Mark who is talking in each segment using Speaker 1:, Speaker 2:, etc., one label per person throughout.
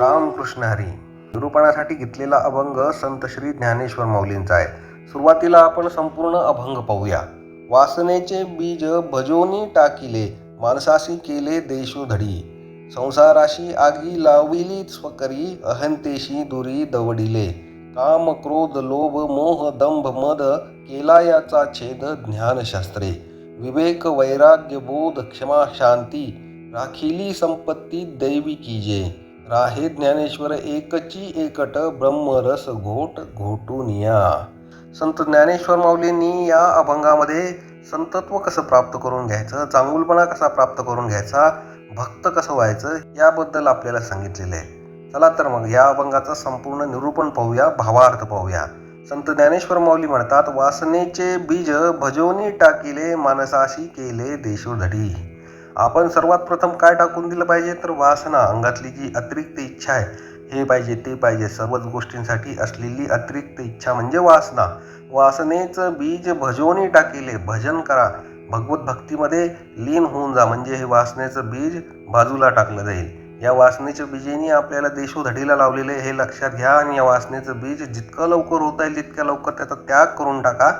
Speaker 1: रामकृष्ण हरी. निरूपणासाठी घेतलेला अभंग संत श्री ज्ञानेश्वर माऊलींचा आहे. सुरुवातीला आपण संपूर्ण अभंग पाहूया. वासनेचे बीज भजोनी टाकिले माणसाशी केले देशोधडी संसाराशी आगी लाविली स्वकरी अहंतेशी दुरी दवडिले. काम क्रोध लोभ मोह दंभ मद केला याचा छेद ज्ञानशास्त्रे. विवेक वैराग्य बोध क्षमा शांती राखिली संपत्ती दैवी कीजे. राहे ज्ञानेश्वर एकची एकट ब्रह्मरस घोट घोटून या. संत ज्ञानेश्वर माऊलींनी या अभंगामध्ये संतत्व कसं प्राप्त करून घ्यायचं चांगुलपणा कसा प्राप्त करून घ्यायचा भक्त कसं व्हायचं याबद्दल आपल्याला सांगितलेलं आहे. चला तर मग या अभंगाचं संपूर्ण निरूपण पाहूया भावार्थ पाहूया. संत ज्ञानेश्वर माऊली म्हणतात वासनेचे बीज भजोनी टाकिले मानसाशी केले देशोधडी. आपण सर्वात प्रथम काय टाकून दिलं पाहिजे? तर वासना अंगातली जी अतिरिक्त इच्छा आहे हे पाहिजे ते पाहिजे. सर्वच गोष्टींसाठी असलेली अतिरिक्त इच्छा म्हणजे वासना. वासनेचं बीज भजवणी टाकेले भजन करा. भगवत भक्तीमध्ये लीन होऊन जा म्हणजे हे वासनेचं बीज बाजूला टाकलं जाईल. या वासनेच्या बीजेने आपल्याला देशोधडीला लावलेले हे लक्षात घ्या. आणि या वासनेचं बीज जितकं लवकर होता येईल तितक्या लवकर त्याचा त्याग करून टाका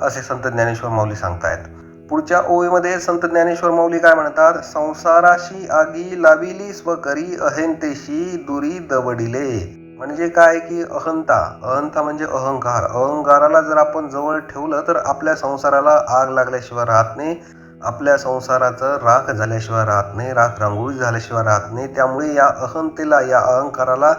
Speaker 1: असे संत ज्ञानेश्वर माऊली सांगतायत. पुढच्या ओळीमध्ये संत ज्ञानेश्वर माऊली काय म्हणतात? संसाराशी आगी लाविली स्वकरी अहंतेशी दुरी दवडिले. म्हणजे काय की अहंता? अहंता म्हणजे अहंकार. अहंकाराला जर आपण जवळ ठेवलं तर आपल्या संसाराला आग लागल्याशिवाय राहत नाही. आपल्या संसाराचं राख झाल्याशिवाय राहत नाही. राख रांगोळी झाल्याशिवाय राहत नाही. त्यामुळे या अहंतेला या अहंकाराला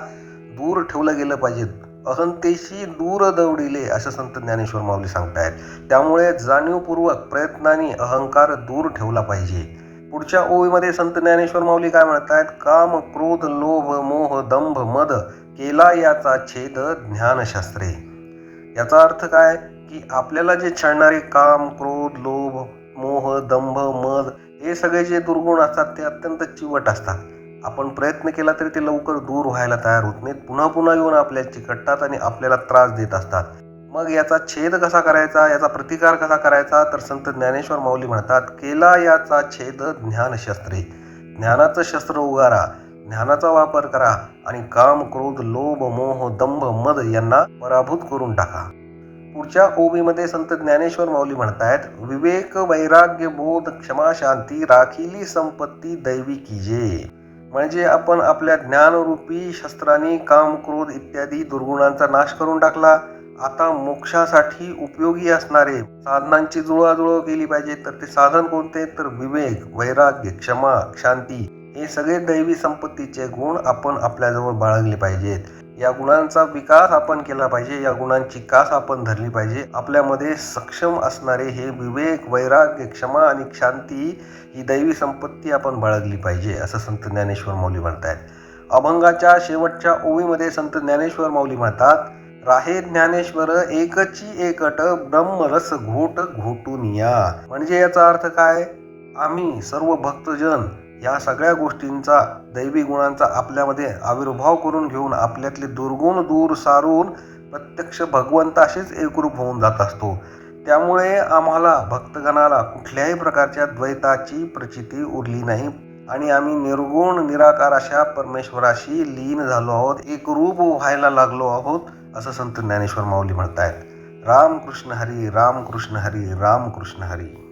Speaker 1: दूर ठेवलं गेलं पाहिजे. अहंतेशी दूर दौडिले असं संत ज्ञानेश्वर माऊली सांगतायत. त्यामुळे जाणीवपूर्वक प्रयत्नाने अहंकार दूर ठेवला पाहिजे. पुढच्या ओळीमध्ये संत ज्ञानेश्वर माऊली काय म्हणतायत? काम क्रोध लोभ मोह दंभ मद केला याचा छेद ज्ञानशास्त्रे. याचा अर्थ काय? की आपल्याला जे छळणारे काम क्रोध लोभ मोह दंभ मद हे सगळे जे दुर्गुण असतात ते अत्यंत चिवट असतात. आपण प्रयत्न केला तरी ते लवकर दूर व्हायला तयार होत नाहीत. पुन्हा पुन्हा येऊन आपल्या चिकटतात आणि आपल्याला त्रास देत असतात. मग याचा छेद कसा करायचा याचा प्रतिकार कसा करायचा तर संत ज्ञानेश्वर माऊली म्हणतात केला याचा छेद ज्ञानशस्त्रे ज्ञानाचं शस्त्र उगारा ज्ञानाचा वापर करा आणि काम क्रोध लोभ मोह दंभ मद यांना पराभूत करून टाका. पुढच्या ओबीमध्ये संत ज्ञानेश्वर माऊली म्हणतायत विवेक वैराग्य बोध क्षमा शांती राखिली संपत्ती दैवी कीजे म्हणजे आपण आपल्या ज्ञानरूपी शस्त्राने काम क्रोध इत्यादी दुर्गुणांचा नाश करून टाकला. आता मोक्षासाठी उपयोगी असणारे साधनांची जुळवाजुळव केली पाहिजे. तर ते साधन कोणते? तर विवेक वैराग्य क्षमा शांती हे सगळे दैवी संपत्तीचे गुण आपण आपल्याजवळ बाळगले पाहिजेत. या गुणांचा विकास आपण केला पाहिजे या गुणांची कास आपण धरली पाहिजे. आपल्यामध्ये सक्षम असणारे हे विवेक वैराग्य क्षमा आणि शांती ही दैवी संपत्ती आपण बाळगली पाहिजे असं संत ज्ञानेश्वर माऊली म्हणतायत. अभंगाच्या शेवटच्या ओवीमध्ये संत ज्ञानेश्वर माऊली म्हणतात राहे ज्ञानेश्वर एकची एकट ब्रह्मरस घोट घोटून या. म्हणजे याचा अर्थ काय? आम्ही सर्व भक्तजन या सगळ्या गोष्टींचा दैवी गुणांचा आपल्यामध्ये आविर्भाव करून घेऊन आपल्यातले दुर्गुण दूर सारून प्रत्यक्ष भगवंताशीच एकरूप होऊन जात असतो. त्यामुळे आम्हाला भक्तगणाला कुठल्याही प्रकारच्या द्वैताची प्रचिती उरली नाही. आणि आम्ही निर्गुण निराकार अशा परमेश्वराशी लीन झालो आहोत एकरूप व्हायला लागलो आहोत असं संत ज्ञानेश्वर माऊली म्हणतायत. राम कृष्ण हरी राम कृष्ण हरी राम कृष्ण हरी.